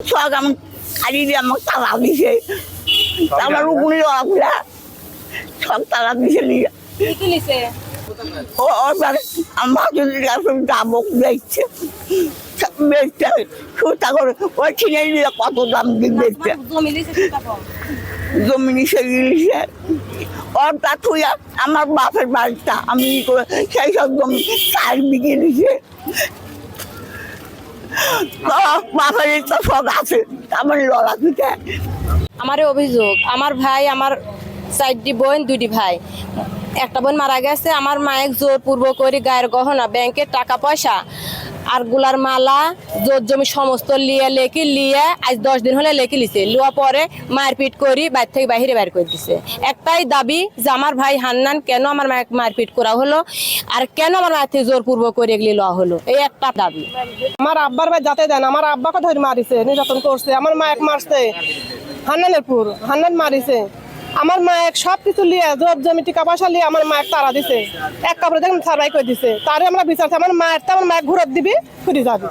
সব আমি খালি দিয়ে আমার তালা দিছে। আমার সব তালা দিছে নিয়ে। কি কি লিছে ও ওবার আমার যদি কাছে দামক দেখছে বেচতে সুতা করে ওই কিনে নিয়ে কত দাম দিয়ে বেচতে। জমি নিচে গিয়েছে ওর তা থুইয়া আমার বাপের বাড়িটা আমি সেই সব জমি চার বিঘে নিছে বাপের সব আছে। আমার লড়া আমার অভিযোগ। আমার ভাই, আমার চারটি বোন দুটি ভাই। একটা বোন মারা গেছে। আমার মায়ের জোর পূর্ব করে গায়ের গহনা, ব্যাংকের টাকা পয়সা আরগুলার মালা, জোর জমি সমস্ত লিয়ে লেখি, লিয়ে আজ দশ দিন হলে লেখি লিছে। লওয়া পরে মারপিট করি বাইর থেকে বাহিরে বাইর করে দিছে। একটাই দাবি যে আমার ভাই হান্নান কেন আমার মায়ের মারপিট করা হলো আর কেন আমার মায়ের থেকে জোর পূর্ব করে এগুলি লওয়া হলো? এই একটা দাবি। আমার আব্বার ভাই যাতে দেন, আমার আব্বাকে ধরে মারিছে, নির্যাতন করছে, আমার মা এক মারছে। হান্নানের পুর, হান্নান মারিছে। আমার মা এক সব কিছু লিয়ে জব জমি টিকা লিয়ে আমার মায়ের তারা দিছে। এক কাপড়ে দেখুন সারাই করে দিছে। তারে আমরা বিচারছি আমার মায়ের তো আমার মায়ের ঘুরত দিবি ফিরে যাবে।